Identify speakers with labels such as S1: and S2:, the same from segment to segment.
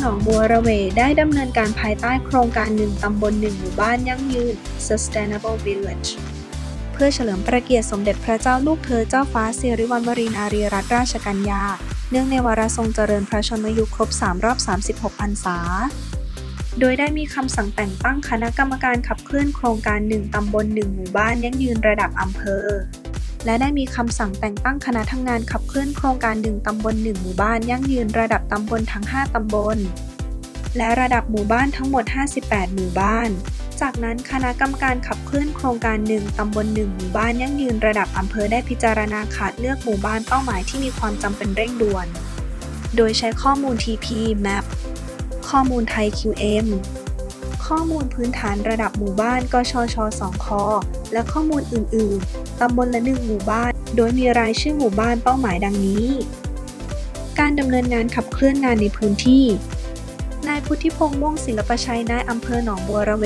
S1: หนองบัวระเวได้ดำเนินการภายใต้โครงการหนึ่งตำบลหนึ่งหมู่บ้านยั่งยืน Sustainable Village เพื่อเฉลิมพระเกียรติสมเด็จพระเจ้าลูกเธอเจ้าฟ้าสิริวัณวรีนารีรัตนราชกัญญา เนื่องในวาระทรงเจริญพระชนมายุคครบ 3 รอบ 36พรรษา โดยได้มีคำสั่งแต่งตั้งคณะกรรมการขับเคลื่อนโครงการหนึ่งตำบลหนึ่งหมู่บ้านยั่งยืนระดับอำเภอ และได้มีคำสั่งแต่งตั้งคณะทำงานขับเคลื่อนโครงการหนึ่งตำบลหนึ่งหมู่บ้านยั่งยืนระดับตำบลทั้ง 5 ตำบล และระดับหมู่บ้านทั้งหมด 58 หมู่บ้าน จากนั้นคณะกรรมการขับเคลื่อนโครงการหนึ่งตำบลหนึ่งหมู่บ้านยั่งยืนระดับอำเภอได้พิจารณาคัดเลือกหมู่บ้านเป้าหมายที่มีความจำเป็นเร่งด่วน โดยใช้ข้อมูล TP Map ข้อมูลไทย QM ข้อมูลพื้นฐานระดับหมู่บ้านกชช 2 ค และข้อมูลอื่น ๆ ตำบลละหนึ่งหมู่บ้าน โดยมีรายชื่อหมู่บ้านเป้าหมายดังนี้ การดำเนินงานขับเคลื่อนงานในพื้นที่ นายพุทธิพงษ์ม่วงศิลปชัยนายอำเภอหนองบัวระเว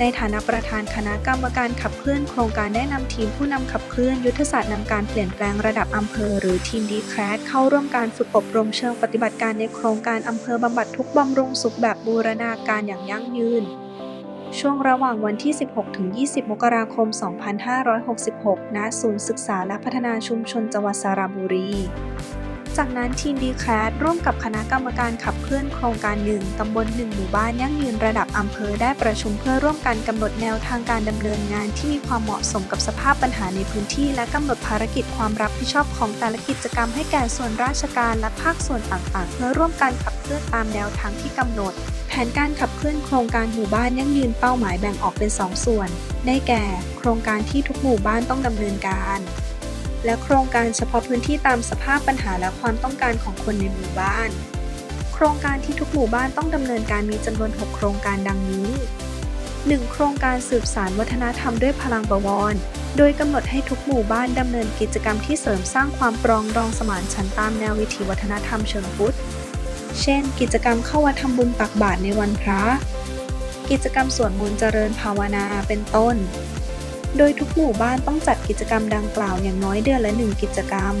S1: ในฐานะประธานคณะกรรมการขับเคลื่อนโครงการได้นำทีมผู้นำขับเคลื่อนยุทธศาสตร์นำการเปลี่ยนแปลงระดับอำเภอ หรือทีมดีแคสเข้าร่วมการฝึกอบรมเชิงปฏิบัติการในโครงการอำเภอบำบัดทุกข์บำรุงสุขแบบบูรณาการอย่างยั่งยืน ช่วงระหว่างวันที่ 16 ถึง 20 มกราคม 2566 ณ ศูนย์ศึกษาและพัฒนาชุมชนจังหวัดสระบุรี จากนั้นทีมดีแคสร่วมกับคณะกรรมการขับเคลื่อนโครงการหนึ่งตำบลหนึ่งหมู่บ้านยั่งยืนระดับอำเภอได้ประชุมเพื่อร่วมกันกำหนดแนวทางการดำเนินงานที่มีความเหมาะสมกับสภาพปัญหาในพื้นที่ และกำหนดภารกิจความรับผิดชอบของแต่ละกิจกรรมให้แก่ส่วนราชการและภาคส่วนต่างๆ เพื่อร่วมกันขับเคลื่อนตามแนวทางที่กำหนด แผนการขับเคลื่อนโครงการหมู่บ้านยั่งยืนเป้าหมายแบ่งออกเป็น 2 ส่วน ได้แก่ โครงการที่ทุกหมู่บ้านต้องดำเนินการ และโครงการเฉพาะพื้นที่ตามสภาพปัญหาและความต้องการของคนในหมู่บ้าน โครงการที่ทุกหมู่บ้านต้องดำเนินการมีจำนวน 6 โครงการดังนี้ 1. โครงการสืบสารวัฒนธรรมด้วยพลังบวรโดยกำหนดให้ทุกหมู่บ้านดำเนินกิจกรรมที่เสริมสร้างความปรองดองสมานฉันท์ตามแนววิถีวัฒนธรรมเชิงพุทธ เช่น กิจกรรมเข้าวัดทำบุญตักบาตรในวันพระ กิจกรรมสวดมนต์เจริญภาวนาเป็นต้น โดยทุกหมู่บ้านต้องจัดกิจกรรมดังกล่าวอย่างน้อยเดือนละหนึ่งกิจกรรม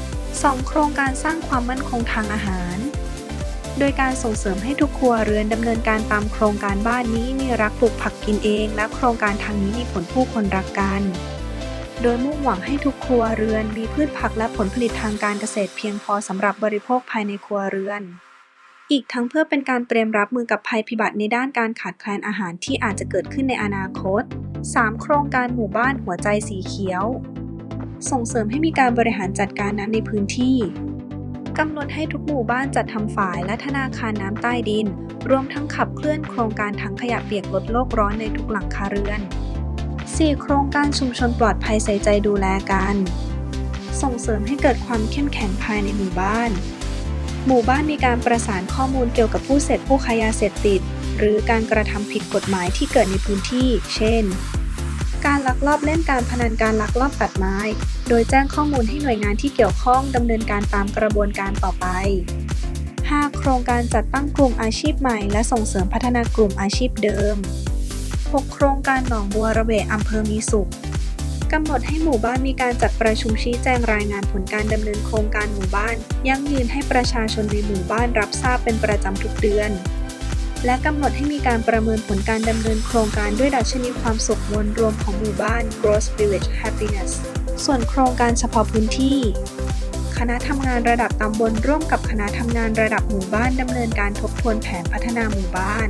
S1: 2. โครงการสร้างความมั่นคงทางอาหาร โดยการส่งเสริมให้ทุกครัวเรือนดำเนินการตามโครงการบ้านนี้มีรักปลูกผักกินเอง และโครงการทางนี้มีผลผู้คนรักกัน โดยมุ่งหวังให้ทุกครัวเรือนมีพืชผักและผลผลิตทางการเกษตรเพียงพอสำหรับบริโภคภายในครัวเรือน อีกทั้งเพื่อเป็นการเตรียมรับมือกับภัยพิบัติในด้านการขาดแคลนอาหารที่อาจจะเกิดขึ้นในอนาคต 3. โครงการหมู่บ้านหัวใจสีเขียว ส่งเสริมให้มีการบริหารจัดการน้ำในพื้นที่กำหนดให้ทุกหมู่บ้านจัดทำฝายและธนาคารน้ำใต้ดิน รวมทั้งขับเคลื่อนโครงการถังขยะเปียกลดโลกร้อนในทุกหลังคาเรือน 4. โครงการชุมชนปลอดภัยใส่ใจดูแลกัน ส่งเสริมให้เกิดความเข้มแข็งภายในหมู่บ้าน หมู่บ้านมีการประสานข้อมูลเกี่ยวกับผู้เสพผู้ค้ายาเสพติด หรือการกระทำผิดกฎหมายที่เกิดในพื้นที่ เช่น การลักลอบเล่นการพนันการลักลอบตัดไม้ โดยแจ้งข้อมูลให้หน่วยงานที่เกี่ยวข้องดำเนินการตามกระบวนการต่อไป 5. โครงการจัดตั้งกลุ่มอาชีพใหม่ และส่งเสริมพัฒนากลุ่มอาชีพเดิม 6. โครงการหนองบัวระเวอำเภอมีสุขกำหนดให้หมู่บ้านมีการจัดประชุมชี้แจงรายงานผลการดำเนินโครงการหมู่บ้าน ยั่งยืนให้ประชาชนในหมู่บ้านรับทราบเป็นประจำทุกเดือน และกำหนดให้มีการประเมินผลการดำเนินโครงการด้วยดัชนีความสุขมวลรวมของหมู่บ้าน Gross Village Happiness ส่วนโครงการเฉพาะพื้นที่ ณะทำงานระดับตำบลร่วมกับคณะทำงานระดับหมู่บ้านดำเนินการทบทวนแผนพัฒนาหมู่บ้าน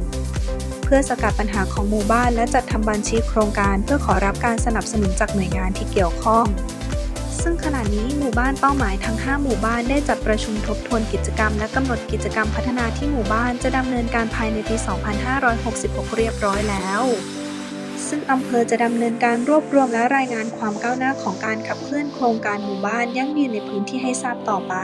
S1: เพื่อสกัดปัญหาของหมู่บ้านและจัดทำบัญชีโครงการเพื่อขอรับการสนับสนุนจากหน่วยงานที่เกี่ยวข้อง ซึ่งขณะนี้หมู่บ้านเป้าหมายทั้ง 5 หมู่บ้านได้จัดประชุมทบทวนกิจกรรม และกำหนดกิจกรรมพัฒนาที่หมู่บ้านจะดำเนินการภายในปี 2566 เรียบร้อยแล้ว ซึ่งอำเภอจะดำเนินการรวบรวมและรายงานความก้าวหน้าของการขับเคลื่อนโครงการหมู่บ้านยั่งยืนในพื้นที่ให้ทราบต่อไป